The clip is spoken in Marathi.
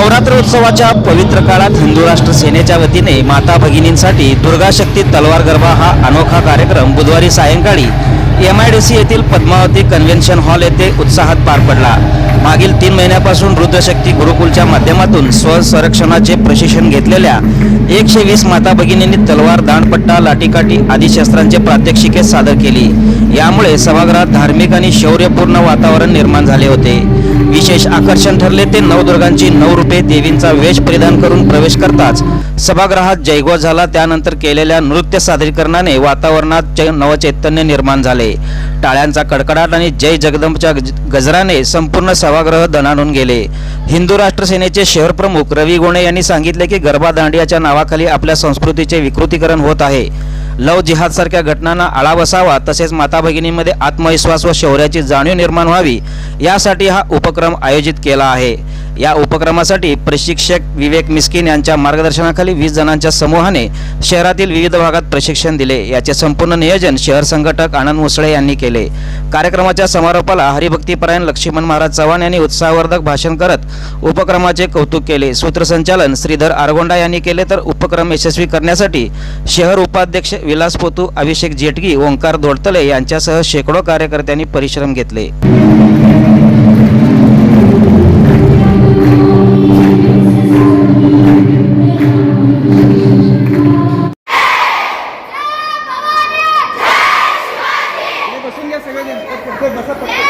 नवरात्र उत्सवाच्या पवित्र काळात हिंदू राष्ट्र सेनेच्या वतीने माता भगिनींसाठी दुर्गा शक्ती तलवार गरबा हा अनोखा कार्यक्रम बुधवारी सायंकाळी एम आय डी सी येथील पद्मावती कन्व्हेन्शन हॉल येथे उत्साहात पार पडला. मागील तीन महिन्यापासून रुद्रशक्ती गुरुकुलच्या माध्यमातून स्वसंरक्षणाचे प्रशिक्षण घेतलेल्या एकशे वीस माता भगिनींनी तलवार दांडपट्टा लाठीकाठी आदी शस्त्रांचे प्रात्यक्षिके सादर केली. यामुळे सभागृहात धार्मिक आणि शौर्यपूर्ण वातावरण निर्माण झाले होते. विशेष आकर्षण ठरले ते नवदुर्गांची नऊ रुपये देवींचा वेश परिधान करून प्रवेश करताच सभागृहात जयघोष झाला त्यानंतर केलेल्या नृत्य सादरीकरणाने वातावरणात नवचैतन्य निर्माण झाले. टाळ्यांचा कडकडाट आणि जय जगदंबच्या गजराने संपूर्ण सभागृह दणाणून गेले. हिंदू राष्ट्र सेनेचे शहर प्रमुख रवी गोणे यांनी सांगितले की गरबा दांडियाच्या नावाखाली आपल्या संस्कृतीचे विकृतीकरण होत आहे. लव जिहादसारख्या घटनांना आळा बसावा तसेच माता भगिनींमध्ये आत्मविश्वास व शौर्याची जाणीव निर्माण व्हावी यासाठी हा उपक्रम आयोजित केला आहे. या उपक्रमासाठी प्रशिक्षक विवेक मिस्किन यांच्या मार्गदर्शनाखाली वीस जणांच्या समूहाने शहरातील विविध भागात प्रशिक्षण दिले. याचे संपूर्ण नियोजन शहर संघटक आनंद मुसळे यांनी केले. कार्यक्रमाच्या समारोपाला हरिभक्तीपरायण लक्ष्मण महाराज चव्हाण यांनी उत्साहवर्धक भाषण करत उपक्रमाचे कौतुक केले. सूत्रसंचालन श्रीधर आरगोंडा यांनी केले तर उपक्रम यशस्वी करण्यासाठी शहर उपाध्यक्ष विलास पोतू अभिषेक जेटगी ओंकार दोडतले यांच्यासह शेकडो कार्यकर्त्यांनी परिश्रम घेतले. ganyan. Eh, eh, eh, basta pag...